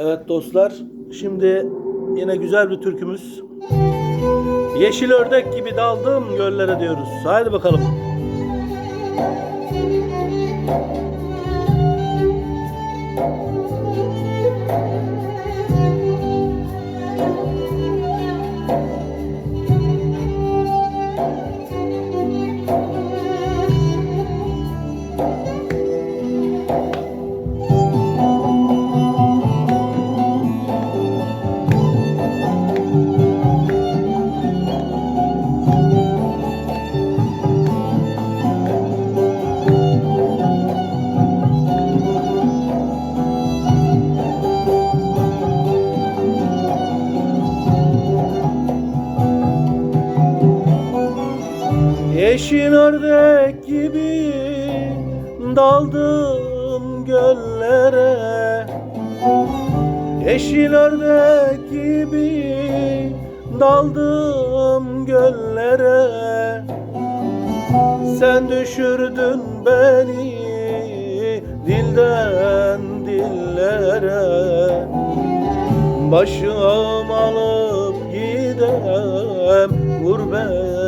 Evet dostlar, şimdi yine güzel bir türkümüz. Yeşil ördek gibi daldım göllere diyoruz. Haydi bakalım. Yeşil ördek gibi daldım göllere. Yeşil ördek gibi daldım göllere. Sen düşürdün beni dilden dillere. Başım alıp gidem gurbet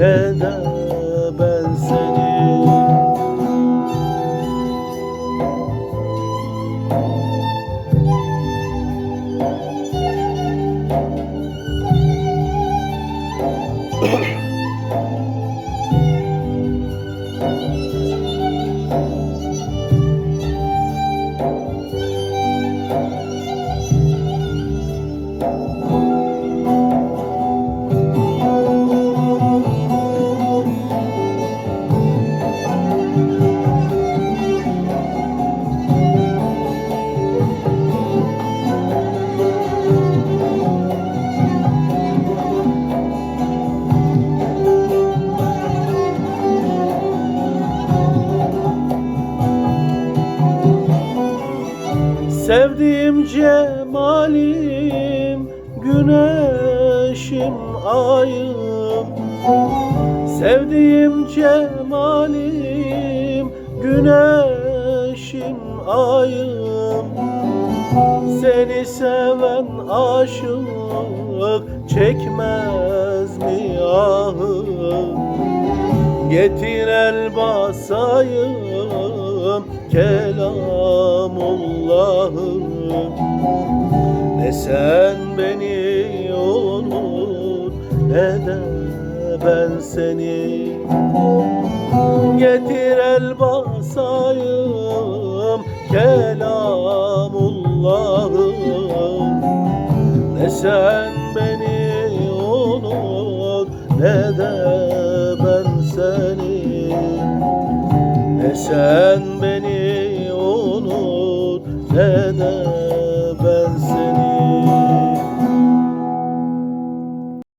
ne de ben seni Sevdiğim cemalim Güneşim ayım. Sevdiğim cemalim Güneşim ayım. Seni seven aşık Çekmez mi ahı Getir el basayım kelamullahım Ne sen beni unut ne de ben seni. Getir el basayım kelamullahım Ne sen beni unut ne de ben seni sen beni unut ne de